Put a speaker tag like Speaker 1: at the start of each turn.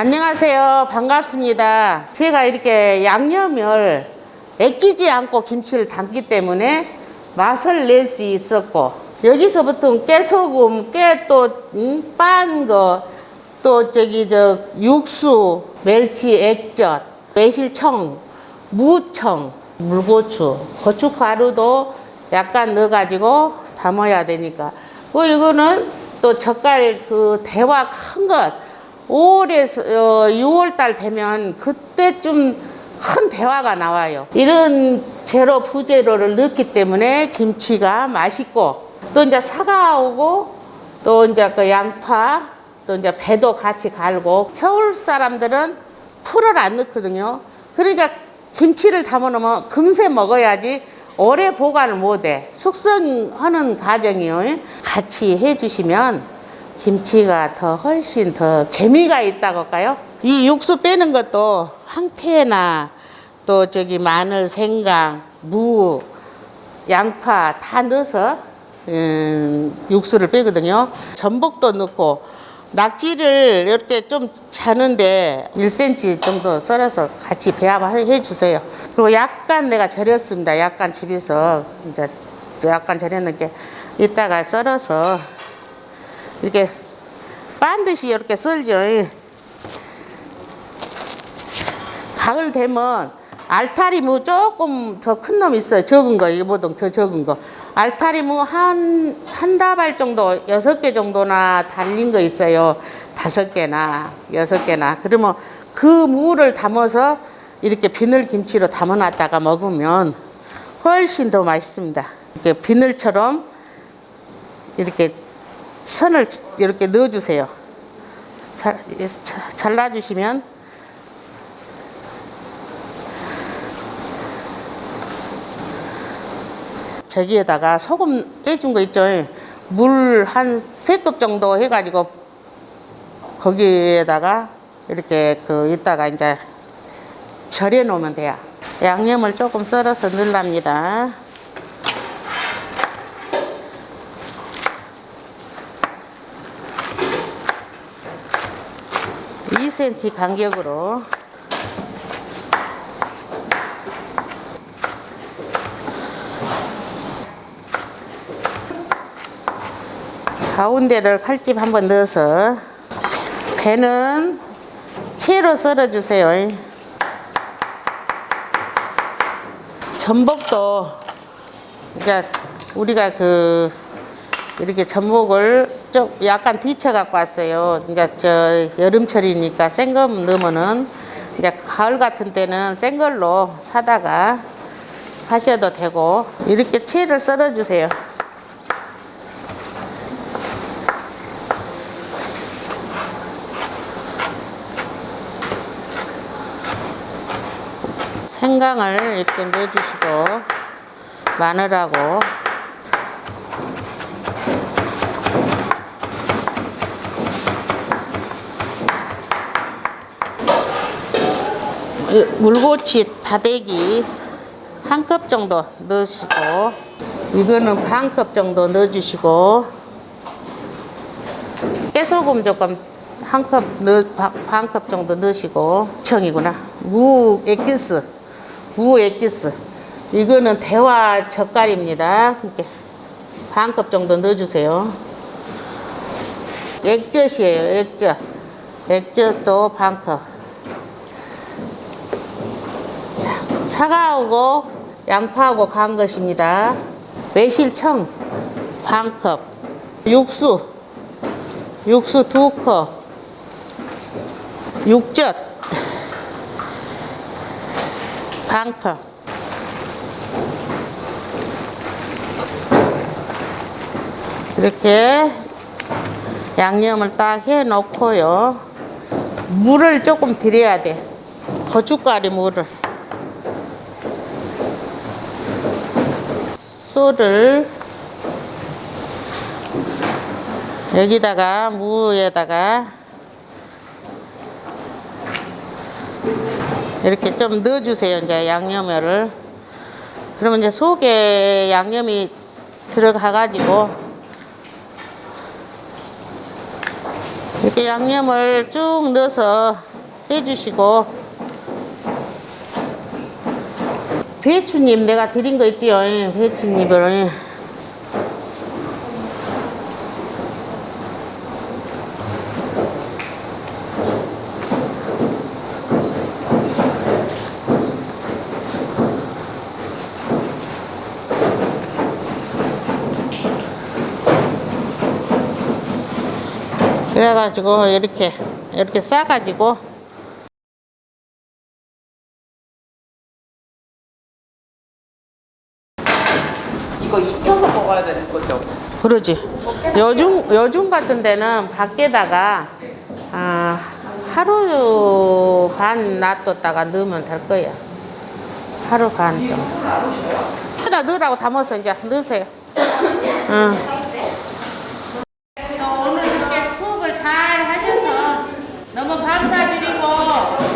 Speaker 1: 안녕하세요. 반갑습니다. 제가 이렇게 양념을 애끼지 않고 김치를 담기 때문에 맛을 낼 수 있었고 여기서부터 깨소금, 깨또빤 거, 또 저기 저 육수, 멸치 액젓, 매실청, 무청, 물고추, 고춧가루도 약간 넣어가지고 담아야 되니까. 그 이거는 또 젓갈 그 대화 큰 것. 5월에서 어, 6월 달 되면 그때쯤 큰 대화가 나와요. 이런 재료 부재료를 넣기 때문에 김치가 맛있고 또 이제 사과하고 또 이제 그 양파 또 이제 배도 같이 갈고 서울 사람들은 풀을 안 넣거든요. 그러니까 김치를 담아 놓으면 금세 먹어야지 오래 보관을 못해. 숙성하는 과정이요. 같이 해주시면 김치가 더 훨씬 더 재미가 있다고 할까요? 이 육수 빼는 것도 황태나 또 저기 마늘, 생강, 무, 양파 다 넣어서 음, 육수를 빼거든요. 전복도 넣고 낙지를 이렇게 좀 자는데 1cm 정도 썰어서 같이 배합해 주세요. 그리고 약간 내가 절였습니다. 약간 집에서 이제 약간 절였는데 이따가 썰어서 이렇게 반드시 이렇게 썰죠. 가을 되면 알타리 무 조금 더 큰 놈 있어요. 적은 거, 이보통 저 적은 거. 알타리 무 한, 한 다발 정도, 여섯 개 정도나 달린 거 있어요. 다섯 개나, 여섯 개나. 그러면 그 무를 담아서 이렇게 비늘 김치로 담아놨다가 먹으면 훨씬 더 맛있습니다. 이렇게 비늘처럼 이렇게 선을 이렇게 넣어주세요. 잘, 잘라주시면 저기에다가 소금 떼준 거 있죠. 물 한 세 컵 정도 해가지고 거기에다가 이렇게 그 이따가 이제 절여 놓으면 돼요. 양념을 조금 썰어서 넣으랍니다. 2cm 간격으로 가운데를 칼집 한번 넣어서 배는 채로 썰어 주세요. 전복도 그러니까 우리가 그 이렇게 전복을 좀 약간 뒤쳐 갖고 왔어요. 이제 저 여름철이니까 생거 넣으면은 이제 가을 같은 때는 생 걸로 사다가 하셔도 되고 이렇게 채를 썰어 주세요. 생강을 이렇게 넣어주시고 마늘하고 물고치 다대기 한 컵 정도 넣으시고 이거는 반 컵 정도 넣어주시고 깨소금 조금 한 컵 넣, 반 컵 정도 넣으시고 청이구나. 무 액기스 무 액기스. 이거는 대화 젓갈입니다. 이렇게 반 컵 정도 넣어주세요. 액젓이에요 액젓. 액젓도 반컵 사과하고 양파하고 간 것입니다. 매실청 반 컵, 육수 육수 두 컵, 육젓 반 컵. 이렇게 양념을 딱 해 놓고요. 물을 조금 드려야 돼. 고춧가루 물을. 소를 여기다가 무에다가 이렇게 좀 넣어주세요. 이제 양념을 그러면 이제 속에 양념이 들어가가지고 이렇게 양념을 쭉 넣어서 해주시고 배추잎 내가 드린 거 있지요 예, 배추잎을 예. 그래가지고 이렇게 이렇게 싸가지고
Speaker 2: 이거 익혀서 거죠?
Speaker 1: 그러지. 요즘 요즘 같은 데는 밖에다가 아, 하루 반 놔뒀다가 넣으면 될 거야. 하루 반 정도. 여기다 넣으라고 담아서 이제 넣으세요. 응. 오늘 이렇게 수업을 잘 하셔서 너무 감사드리고